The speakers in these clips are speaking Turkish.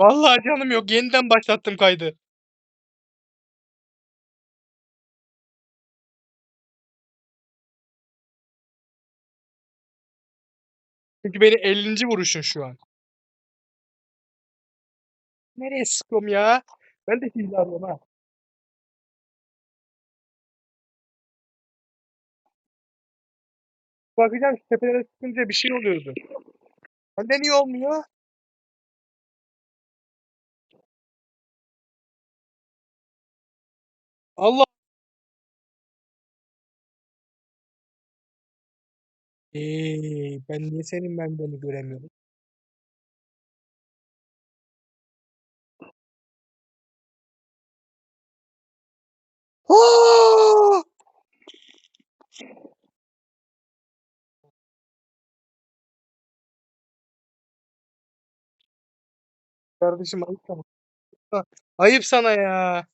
Vallahi canım yok. Yeniden başlattım kaydı. Çünkü beni 50. vuruşun şu an. Nereye sıkıyorum ya? Ben de hile arıyorum ha. Bakacağım şu tepelere sıkınca bir şey oluyordu. Bende niye olmuyor? Allah. Eee ben niye senin bendeni göremiyorum? Aa! Kardeşim ayıp sana. Ayıp sana ya.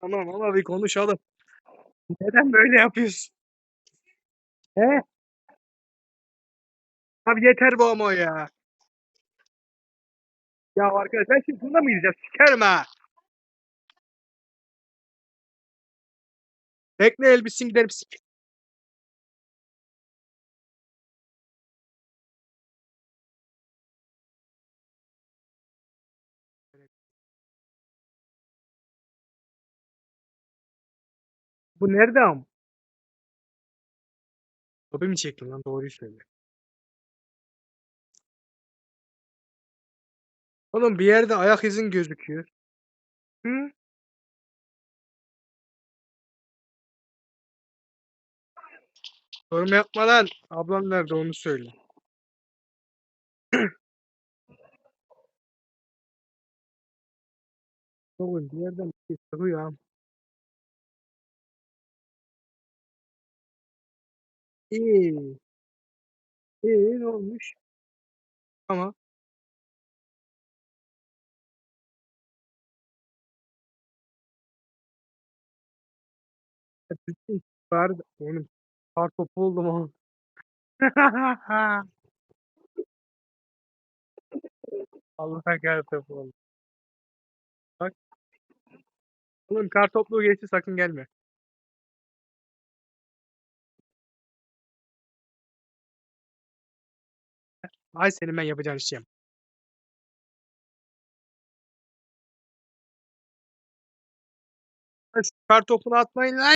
Tamam ama bir konuşalım. Neden böyle yapıyorsun? He? Abi yeter bu ama ya. Ya arkadaş ben şimdi bunda mı gireceğim? Sikerim ha. Bekle elbisin giderim sik. Bu nerede am? Topu mi çektin lan doğruyu söyle. Oğlum bir yerde ayak izin gözüküyor. Hı? Yorum yapma lan. Ablam nerede onu söyle. Oğlum bir yerden bir şey çıkıyor İyi. İyi ne olmuş? Ama bütün vardı. Oğlum kar topu buldum oğlum. Allah kar topu oldu. Bak. Oğlum kar topluğu geçti sakın gelme. Ay senin ben yapacağın yap. Kar topunu atmayın lan.